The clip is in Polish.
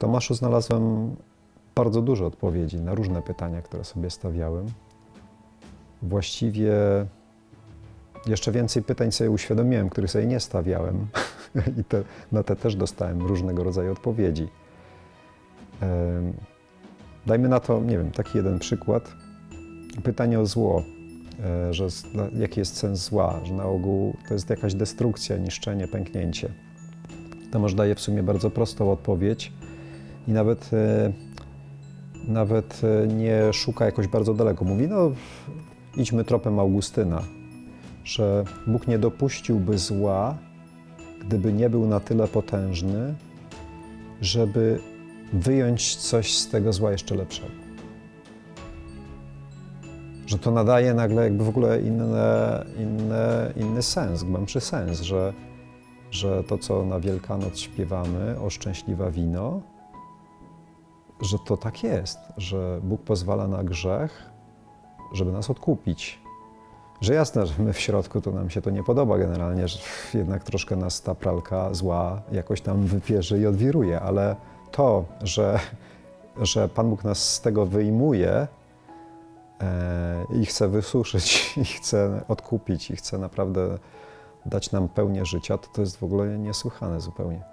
Tomaszu znalazłem bardzo dużo odpowiedzi na różne pytania, które sobie stawiałem. Właściwie jeszcze więcej pytań sobie uświadomiłem, których sobie nie stawiałem i te, na te też dostałem różnego rodzaju odpowiedzi. Dajmy na to, nie wiem, taki jeden przykład. Pytanie o zło, e, że jaki jest sens zła, że na ogół to jest jakaś destrukcja, niszczenie, pęknięcie. Tomasz daje w sumie bardzo prostą odpowiedź i nawet, e, nawet e, nie szuka jakoś bardzo daleko. Mówi, no idźmy tropem Augustyna, że Bóg nie dopuściłby zła, gdyby nie był na tyle potężny, żeby wyjąć coś z tego zła jeszcze lepszego. Że to nadaje nagle jakby w ogóle inne, inne, inny sens, głębszy sens, że, że to, co na Wielkanoc śpiewamy, o szczęśliwa wino, że to tak jest, że Bóg pozwala na grzech, żeby nas odkupić. Że jasne, że my w środku to nam się to nie podoba generalnie, że jednak troszkę nas ta pralka zła jakoś tam wypierzy i odwiruje, ale to, że, że Pan Bóg nas z tego wyjmuje e, i chce wysuszyć, i chce odkupić, i chce naprawdę dać nam pełnię życia, to to jest w ogóle niesłychane zupełnie.